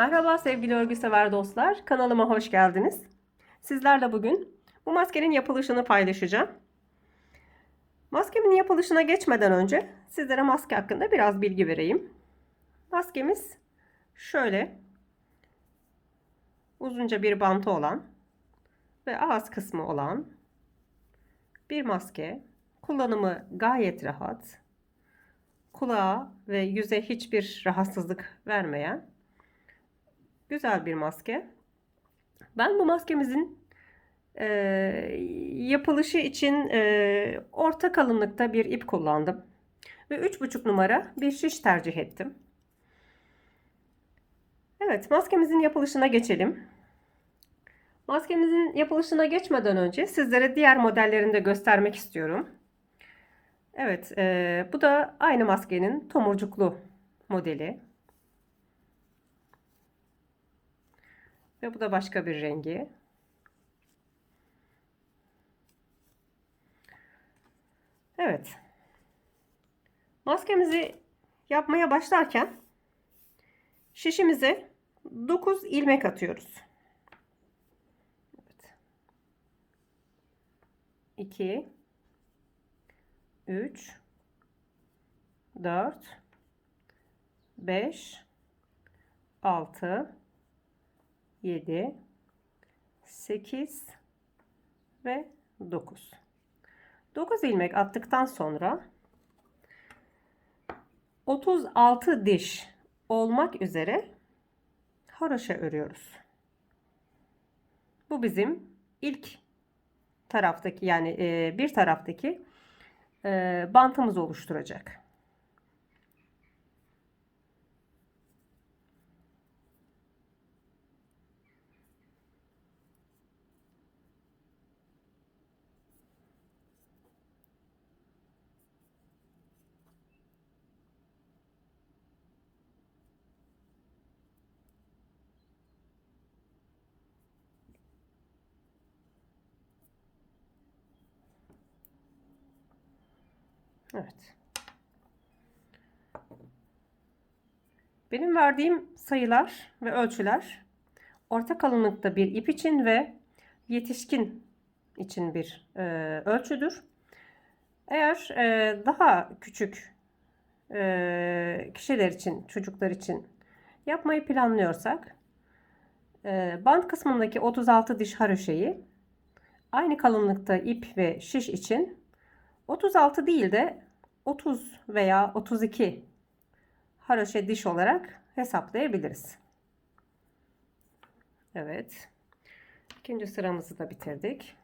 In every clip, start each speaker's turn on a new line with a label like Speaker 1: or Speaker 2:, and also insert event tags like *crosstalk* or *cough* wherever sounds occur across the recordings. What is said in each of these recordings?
Speaker 1: Merhaba sevgili örgü sever dostlar. Kanalıma hoş geldiniz. Sizlerle bugün bu maskenin yapılışını paylaşacağım. Maskemin yapılışına geçmeden önce sizlere maske hakkında biraz bilgi vereyim. Maskemiz şöyle uzunca bir bantı olan ve ağız kısmı olan bir maske. Kullanımı gayet rahat. Kulağa ve yüze hiçbir rahatsızlık vermeyen güzel bir maske. Ben bu maskemizin e, yapılışı için e, orta kalınlıkta bir ip kullandım. Ve 3,5 numara bir şiş tercih ettim. Evet maskemizin yapılışına geçelim. Maskemizin yapılışına geçmeden önce sizlere diğer modellerini de göstermek istiyorum. Evet e, bu da aynı maskenin tomurcuklu modeli. Ve bu da başka bir rengi. Evet. Maskemizi yapmaya başlarken şişimize 9 ilmek atıyoruz. Evet. 2 3 4 5 6 7 8 ve 9 9 ilmek attıktan sonra 36 diş olmak üzere haroşa örüyoruz. Bu bizim ilk taraftaki yani bir taraftaki bantımız oluşturacak. Evet. Benim verdiğim sayılar ve ölçüler orta kalınlıkta bir ip için ve yetişkin için bir e, ölçüdür. Eğer e, daha küçük e, kişiler için, çocuklar için yapmayı planlıyorsak e, band kısmındaki 36 diş haroşeyi aynı kalınlıkta ip ve şiş için 36 değil de 30 veya 32 haroşe diş olarak hesaplayabiliriz. Evet. İkinci sıramızı da bitirdik.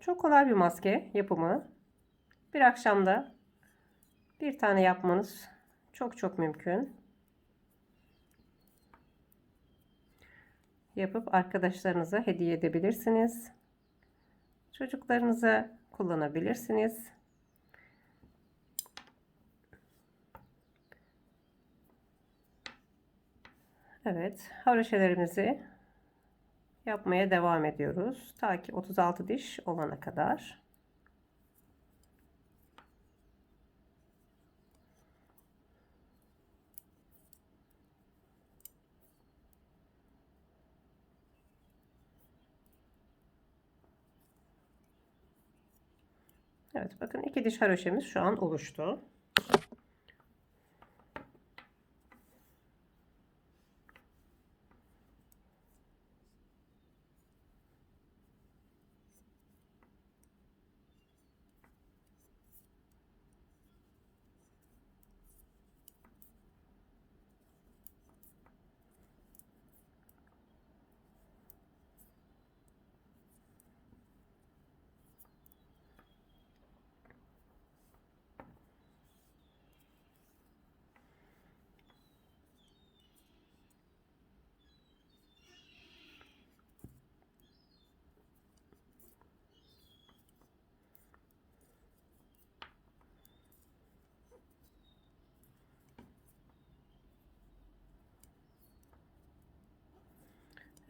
Speaker 1: Çok kolay bir maske yapımı. Bir akşamda bir tane yapmanız çok çok mümkün. Yapıp arkadaşlarınıza hediye edebilirsiniz. Çocuklarınıza kullanabilirsiniz. Evet, haroşelerimizi yapmaya devam ediyoruz. Ta ki 36 diş olana kadar. Evet bakın iki diş haroşemiz şu an oluştu.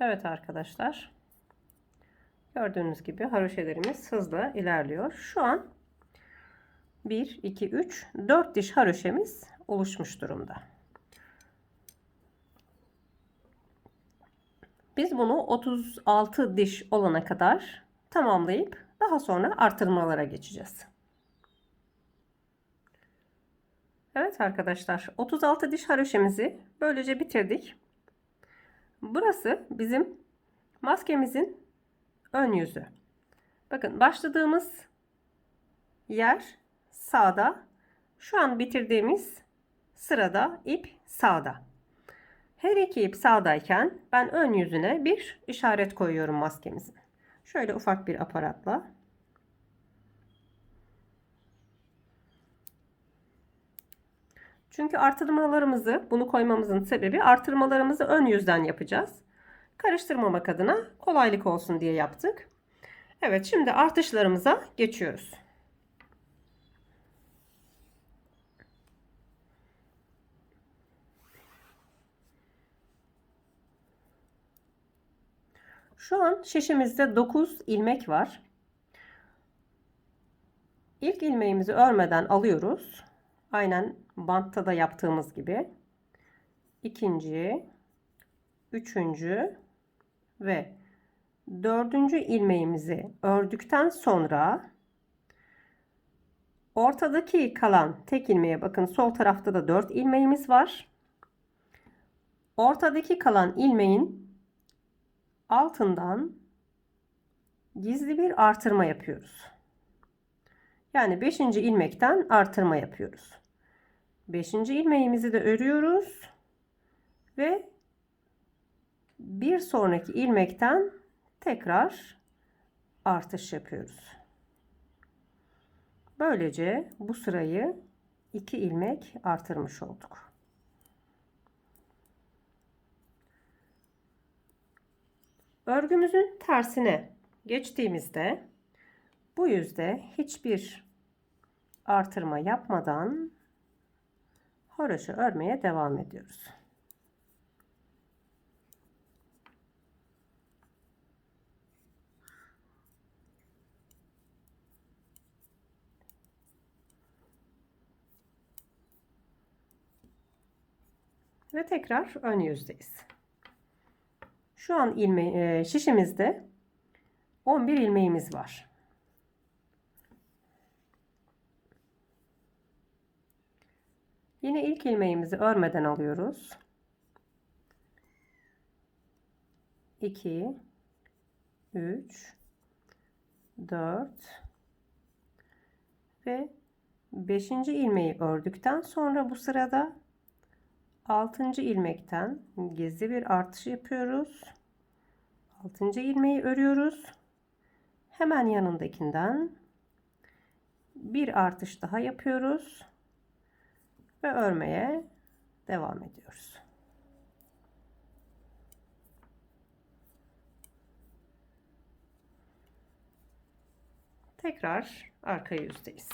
Speaker 1: Evet arkadaşlar. Gördüğünüz gibi haroşelerimiz hızla ilerliyor. Şu an 1, 2, 3, 4 diş haroşemiz oluşmuş durumda. Biz bunu 36 diş olana kadar tamamlayıp daha sonra artırmalara geçeceğiz. Evet arkadaşlar 36 diş haroşemizi böylece bitirdik. Burası bizim maskemizin ön yüzü. Bakın başladığımız yer sağda. Şu an bitirdiğimiz sırada ip sağda. Her iki ip sağdayken ben ön yüzüne bir işaret koyuyorum maskemizin. Şöyle ufak bir aparatla. Çünkü artırmalarımızı bunu koymamızın sebebi artırmalarımızı ön yüzden yapacağız. Karıştırmamak adına kolaylık olsun diye yaptık. Evet şimdi artışlarımıza geçiyoruz. Şu an şişimizde 9 ilmek var. İlk ilmeğimizi örmeden alıyoruz. Aynen bantta da yaptığımız gibi. İkinci, üçüncü ve dördüncü ilmeğimizi ördükten sonra ortadaki kalan tek ilmeğe bakın sol tarafta da 4 ilmeğimiz var. Ortadaki kalan ilmeğin altından gizli bir artırma yapıyoruz. Yani 5. ilmekten artırma yapıyoruz. 5. ilmeğimizi de örüyoruz ve bir sonraki ilmekten tekrar artış yapıyoruz. Böylece bu sırayı 2 ilmek artırmış olduk. Örgümüzün tersine geçtiğimizde bu yüzde hiçbir artırma yapmadan haroşa örmeye devam ediyoruz. Ve tekrar ön yüzdeyiz. Şu an ilme, e, şişimizde 11 ilmeğimiz var. Yine ilk ilmeğimizi örmeden alıyoruz. 2 3 4 ve 5. ilmeği ördükten sonra bu sırada 6. ilmekten gizli bir artış yapıyoruz. 6. ilmeği örüyoruz. Hemen yanındakinden bir artış daha yapıyoruz ve örmeye devam ediyoruz. Tekrar arka yüzdeyiz.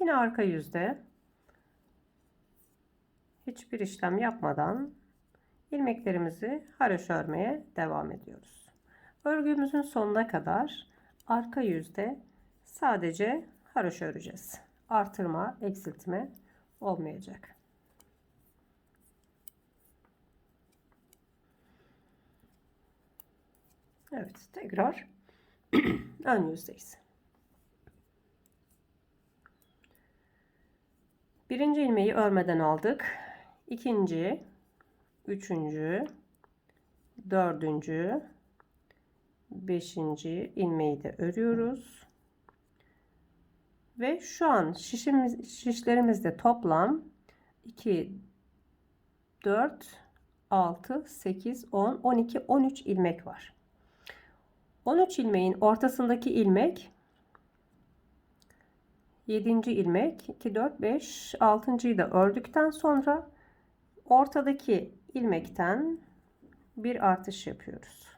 Speaker 1: Yine arka yüzde hiçbir işlem yapmadan ilmeklerimizi haroşa örmeye devam ediyoruz. Örgümüzün sonuna kadar arka yüzde sadece haroşa öreceğiz. Artırma, eksiltme olmayacak. Evet, tekrar *clears throat* ön yüzdeyiz. Birinci ilmeği örmeden aldık. İkinci, üçüncü, dördüncü, beşinci ilmeği de örüyoruz. Ve şu an şişimiz, şişlerimizde toplam 2, 4, 6, 8, 10, 12, 13 ilmek var. 13 ilmeğin ortasındaki ilmek 7. ilmek 2 4 5 6.'yı da ördükten sonra ortadaki ilmekten bir artış yapıyoruz.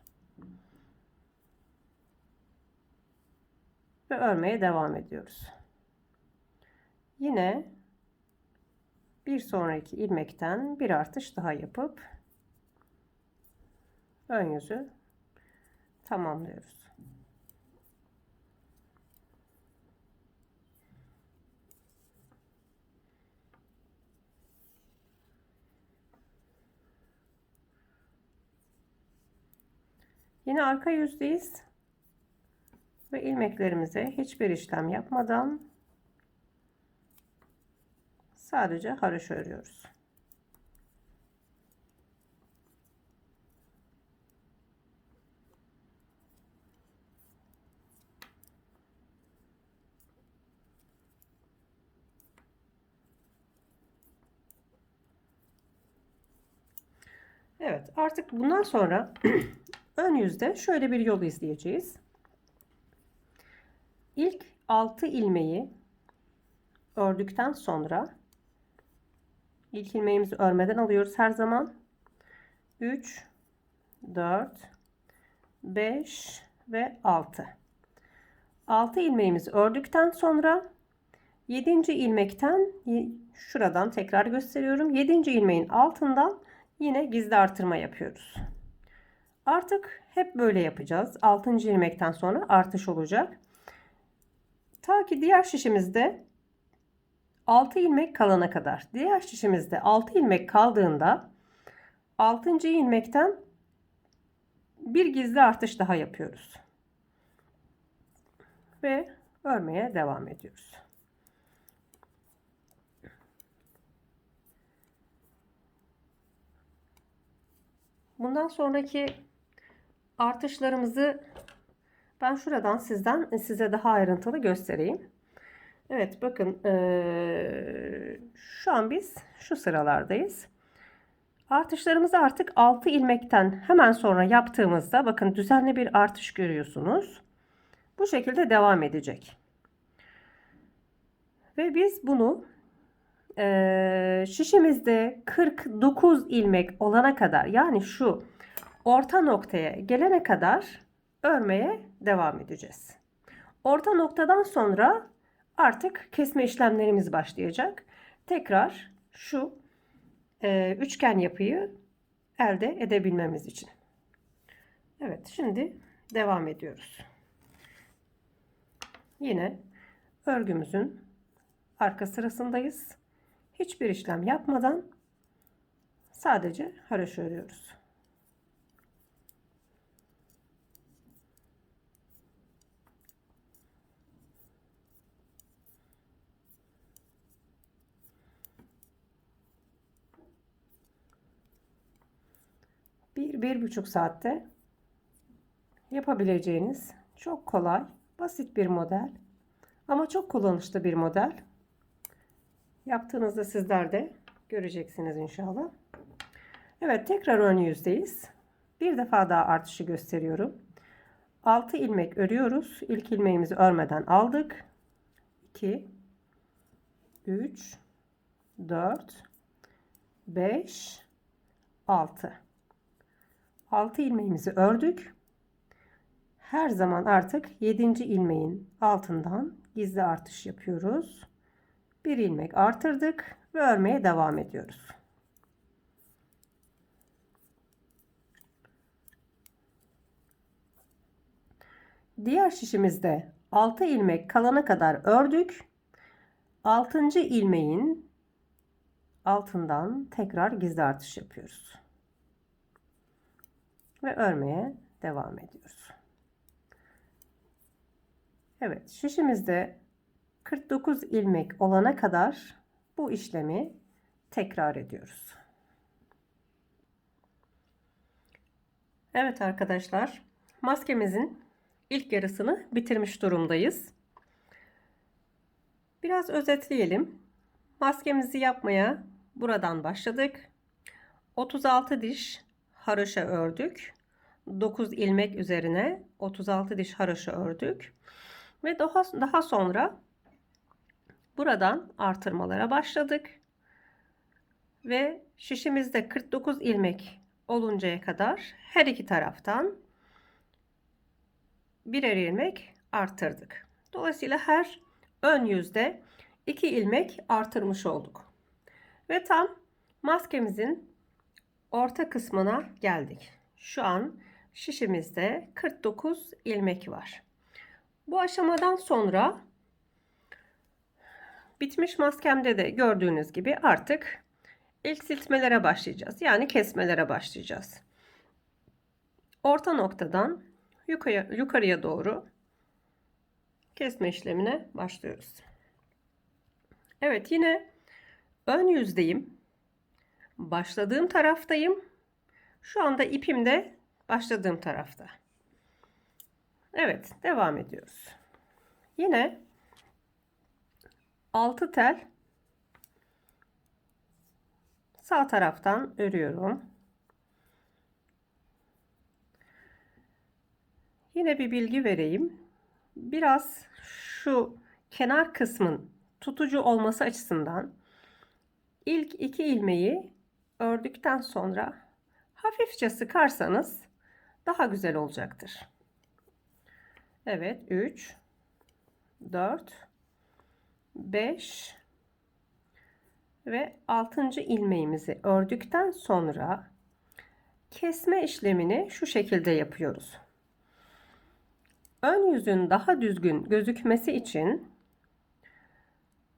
Speaker 1: Ve örmeye devam ediyoruz. Yine bir sonraki ilmekten bir artış daha yapıp ön yüzü tamamlıyoruz. Yine arka yüzdeyiz. Ve ilmeklerimize hiçbir işlem yapmadan sadece haroşa örüyoruz. Evet artık bundan sonra *clears throat* ön yüzde şöyle bir yol izleyeceğiz. İlk 6 ilmeği ördükten sonra ilk ilmeğimizi örmeden alıyoruz her zaman. 3 4 5 ve 6. 6 ilmeğimizi ördükten sonra 7. ilmekten şuradan tekrar gösteriyorum. 7. ilmeğin altından yine gizli artırma yapıyoruz. Artık hep böyle yapacağız. 6. ilmekten sonra artış olacak. Ta ki diğer şişimizde 6 ilmek kalana kadar. Diğer şişimizde 6 ilmek kaldığında 6. ilmekten bir gizli artış daha yapıyoruz. Ve örmeye devam ediyoruz. Bundan sonraki artışlarımızı ben şuradan sizden size daha ayrıntılı göstereyim. Evet bakın şu an biz şu sıralardayız. Artışlarımızı artık 6 ilmekten hemen sonra yaptığımızda bakın düzenli bir artış görüyorsunuz. Bu şekilde devam edecek. Ve biz bunu şişimizde 49 ilmek olana kadar yani şu orta noktaya gelene kadar örmeye devam edeceğiz. Orta noktadan sonra artık kesme işlemlerimiz başlayacak. Tekrar şu e, üçgen yapıyı elde edebilmemiz için. Evet şimdi devam ediyoruz. Yine örgümüzün arka sırasındayız. Hiçbir işlem yapmadan sadece haroşa örüyoruz. Bir, buçuk saatte yapabileceğiniz çok kolay, basit bir model ama çok kullanışlı bir model. Yaptığınızda sizler de göreceksiniz inşallah. Evet tekrar ön yüzdeyiz. Bir defa daha artışı gösteriyorum. 6 ilmek örüyoruz. İlk ilmeğimizi örmeden aldık. 2 3 4 5 6 6 ilmeğimizi ördük. Her zaman artık 7. ilmeğin altından gizli artış yapıyoruz. Bir ilmek artırdık ve örmeye devam ediyoruz. Diğer şişimizde 6 ilmek kalana kadar ördük. 6. ilmeğin altından tekrar gizli artış yapıyoruz ve örmeye devam ediyoruz. Evet şişimizde 49 ilmek olana kadar bu işlemi tekrar ediyoruz. Evet arkadaşlar maskemizin ilk yarısını bitirmiş durumdayız. Biraz özetleyelim. Maskemizi yapmaya buradan başladık. 36 diş haroşa ördük. 9 ilmek üzerine 36 diş haroşa ördük. Ve daha, daha sonra buradan artırmalara başladık. Ve şişimizde 49 ilmek oluncaya kadar her iki taraftan birer ilmek arttırdık. Dolayısıyla her ön yüzde 2 ilmek artırmış olduk. Ve tam maskemizin orta kısmına geldik. Şu an şişimizde 49 ilmek var. Bu aşamadan sonra bitmiş maskemde de gördüğünüz gibi artık ilk siltmelere başlayacağız. Yani kesmelere başlayacağız. Orta noktadan yukarıya, yukarıya doğru kesme işlemine başlıyoruz. Evet yine ön yüzdeyim. Başladığım taraftayım. Şu anda ipim de başladığım tarafta. Evet devam ediyoruz. Yine 6 tel sağ taraftan örüyorum. Yine bir bilgi vereyim. Biraz şu kenar kısmın tutucu olması açısından ilk iki ilmeği ördükten sonra hafifçe sıkarsanız daha güzel olacaktır. Evet 3 4 5 ve 6. ilmeğimizi ördükten sonra kesme işlemini şu şekilde yapıyoruz. Ön yüzün daha düzgün gözükmesi için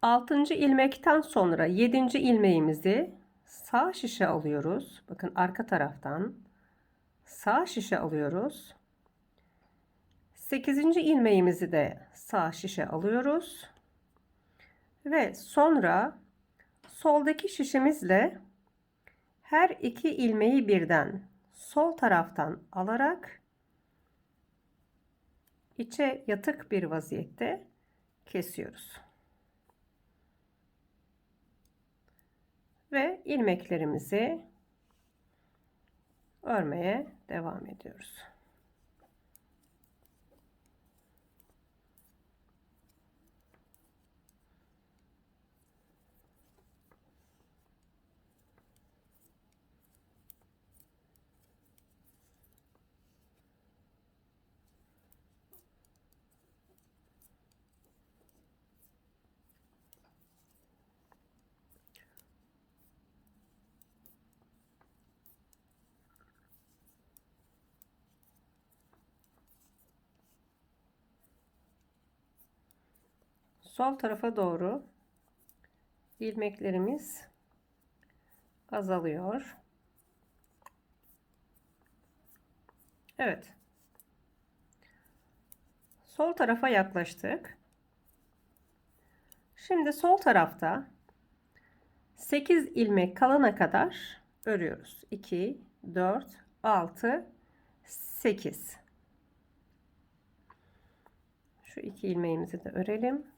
Speaker 1: 6. ilmekten sonra 7. ilmeğimizi sağ şişe alıyoruz. Bakın arka taraftan sağ şişe alıyoruz. 8. ilmeğimizi de sağ şişe alıyoruz. Ve sonra soldaki şişemizle her iki ilmeği birden sol taraftan alarak içe yatık bir vaziyette kesiyoruz. Ve ilmeklerimizi örmeye devam ediyoruz. Sol tarafa doğru ilmeklerimiz azalıyor. Evet. Sol tarafa yaklaştık. Şimdi sol tarafta 8 ilmek kalana kadar örüyoruz. 2 4 6 8 Şu iki ilmeğimizi de örelim.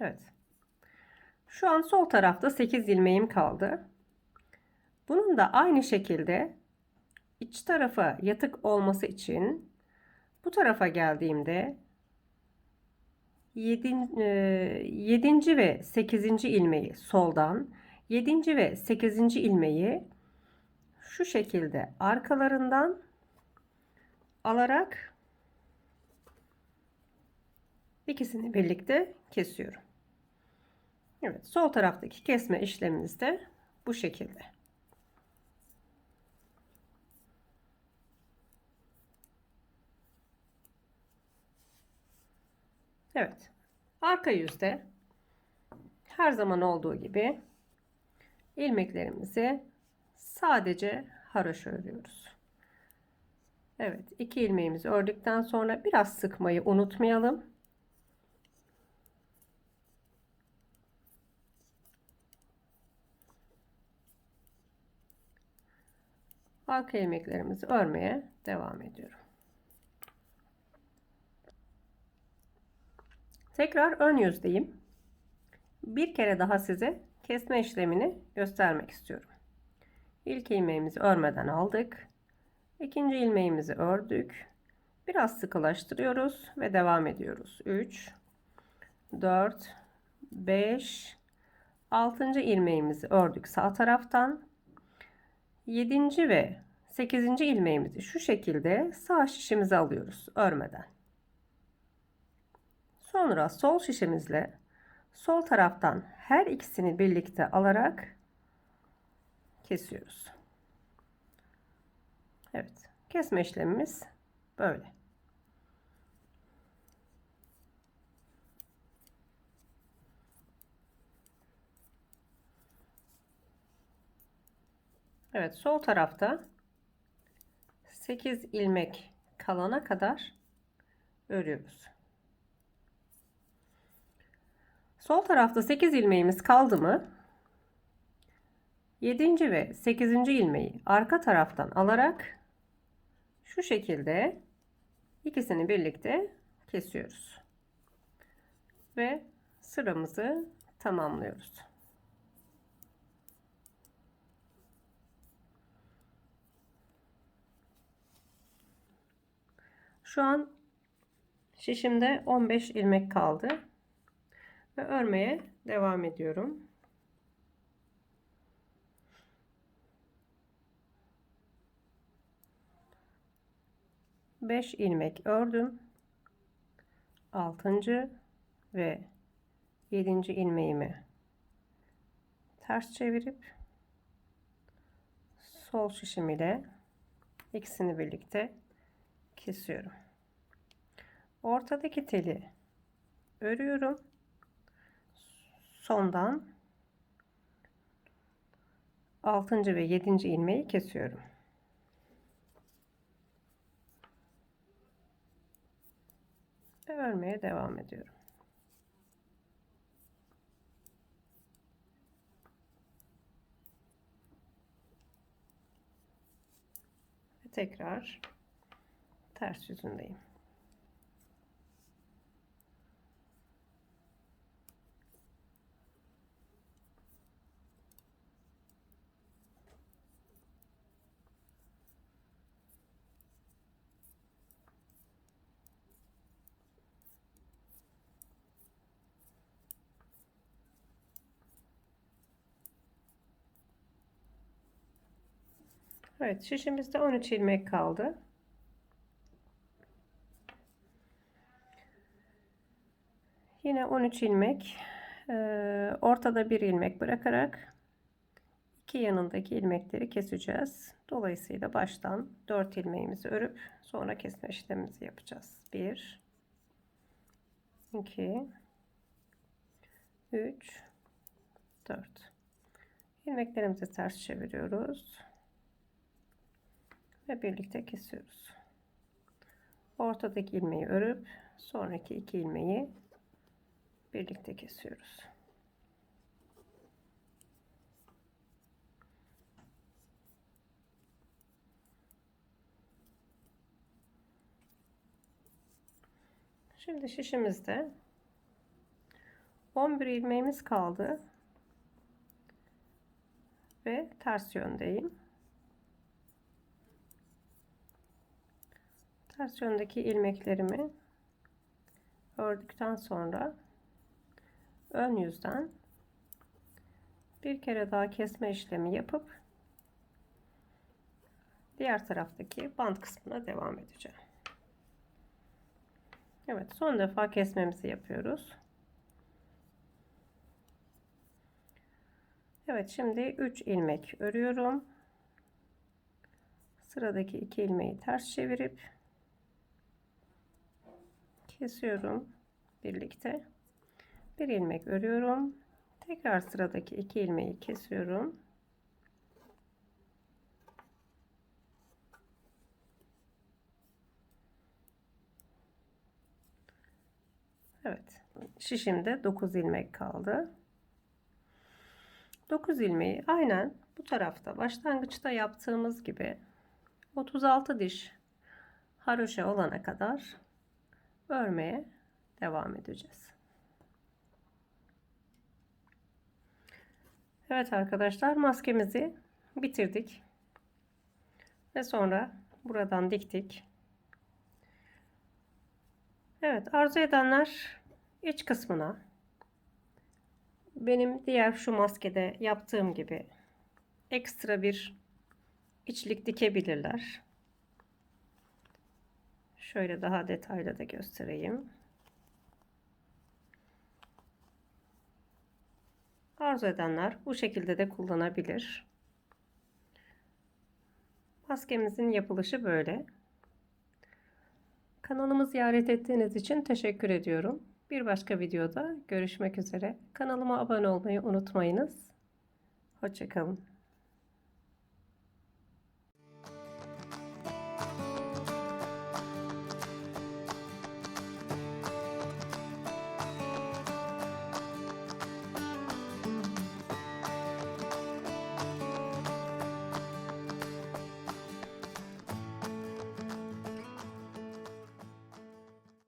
Speaker 1: Evet. Şu an sol tarafta 8 ilmeğim kaldı. Bunun da aynı şekilde iç tarafa yatık olması için bu tarafa geldiğimde 7. 7. ve 8. ilmeği soldan 7. ve 8. ilmeği şu şekilde arkalarından alarak ikisini birlikte kesiyorum. Evet, sol taraftaki kesme işlemimiz de bu şekilde. Evet. Arka yüzde her zaman olduğu gibi ilmeklerimizi sadece haroşa örüyoruz. Evet, iki ilmeğimizi ördükten sonra biraz sıkmayı unutmayalım. Arka ilmeklerimizi örmeye devam ediyorum. Tekrar ön yüzdeyim. Bir kere daha size kesme işlemini göstermek istiyorum. İlk ilmeğimizi örmeden aldık. İkinci ilmeğimizi ördük. Biraz sıkılaştırıyoruz ve devam ediyoruz. 3 4 5 6. ilmeğimizi ördük sağ taraftan. 7. ve 8. ilmeğimizi şu şekilde sağ şişimize alıyoruz örmeden. Sonra sol şişimizle sol taraftan her ikisini birlikte alarak kesiyoruz. Evet. Kesme işlemimiz böyle. Evet, sol tarafta 8 ilmek kalana kadar örüyoruz. Sol tarafta 8 ilmeğimiz kaldı mı? 7. ve 8. ilmeği arka taraftan alarak şu şekilde ikisini birlikte kesiyoruz. Ve sıramızı tamamlıyoruz. Şu an şişimde 15 ilmek kaldı. Ve örmeye devam ediyorum. Beş ilmek ördüm. Altıncı ve yedinci ilmeğimi ters çevirip sol şişim ile ikisini birlikte kesiyorum. Ortadaki teli örüyorum. Sondan 6. ve 7. ilmeği kesiyorum. Ve örmeye devam ediyorum. Ve tekrar ters yüzündeyim. Evet şişimizde 13 ilmek kaldı. Yine 13 ilmek ortada bir ilmek bırakarak iki yanındaki ilmekleri keseceğiz. Dolayısıyla baştan 4 ilmeğimizi örüp sonra kesme işlemimizi yapacağız. 1 2 3 4 ilmeklerimizi ters çeviriyoruz ve birlikte kesiyoruz. Ortadaki ilmeği örüp sonraki iki ilmeği birlikte kesiyoruz. Şimdi şişimizde 11 ilmeğimiz kaldı ve ters yöndeyim. ters yöndeki ilmeklerimi ördükten sonra ön yüzden bir kere daha kesme işlemi yapıp diğer taraftaki bant kısmına devam edeceğim. Evet son defa kesmemizi yapıyoruz. Evet şimdi 3 ilmek örüyorum. Sıradaki 2 ilmeği ters çevirip kesiyorum birlikte bir ilmek örüyorum. Tekrar sıradaki iki ilmeği kesiyorum. Evet şişimde 9 ilmek kaldı. 9 ilmeği aynen bu tarafta başlangıçta yaptığımız gibi 36 diş haroşa olana kadar örmeye devam edeceğiz. Evet arkadaşlar maskemizi bitirdik. Ve sonra buradan diktik. Evet arzu edenler iç kısmına benim diğer şu maskede yaptığım gibi ekstra bir içlik dikebilirler. Şöyle daha detaylı da göstereyim. Arzu edenler bu şekilde de kullanabilir. Maskemizin yapılışı böyle. Kanalımı ziyaret ettiğiniz için teşekkür ediyorum. Bir başka videoda görüşmek üzere. Kanalıma abone olmayı unutmayınız. Hoşçakalın.